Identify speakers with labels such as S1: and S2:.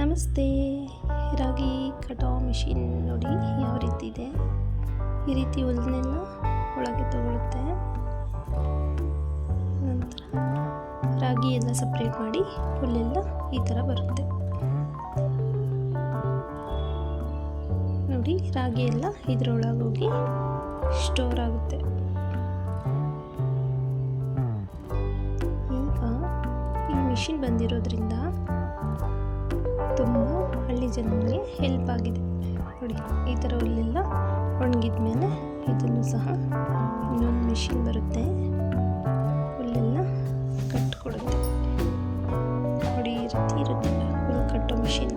S1: ನಮಸ್ತೆ. ರಾಗಿ ಕಟಾವ್ ಮಿಷಿನ್ ನೋಡಿ ಯಾವ ರೀತಿ ಇದೆ. ಈ ರೀತಿ ಹುಲ್ಲನ್ನೆಲ್ಲ ಒಳಗೆ ತಗೊಳುತ್ತೆ. ನಂತರ ರಾಗಿ ಎಲ್ಲ ಸಪ್ರೇಟ್ ಮಾಡಿ ಹುಲ್ಲೆಲ್ಲ ಈ ಥರ ಬರುತ್ತೆ. ನೋಡಿ ರಾಗಿ ಎಲ್ಲ ಇದರೊಳಗೆ ಹೋಗಿ ಸ್ಟೋರ್ ಆಗುತ್ತೆ. ಈಗ ಈ ಮಿಷಿನ್ ಬಂದಿರೋದ್ರಿಂದ ತುಂಬ ಹಳ್ಳಿ ಜನರಿಗೆ ಹೆಲ್ಪ್ ಆಗಿದೆ. ನೋಡಿ, ಈ ಥರ ಹುಲ್ಲೆಲ್ಲ ಒಣಗಿದ ಮೇಲೆ ಇದನ್ನು ಸಹ ಇನ್ನೊಂದು ಮಿಷಿನ್ ಬರುತ್ತೆ. ಹುಲ್ಲೆಲ್ಲ ಕಟ್ಕೊಡುತ್ತೆ. ನೋಡಿ, ಈ ಇರುತ್ತೆ. ಹುಲ್ಲು ಕಟ್ಟೋ ಮಿಷಿನ್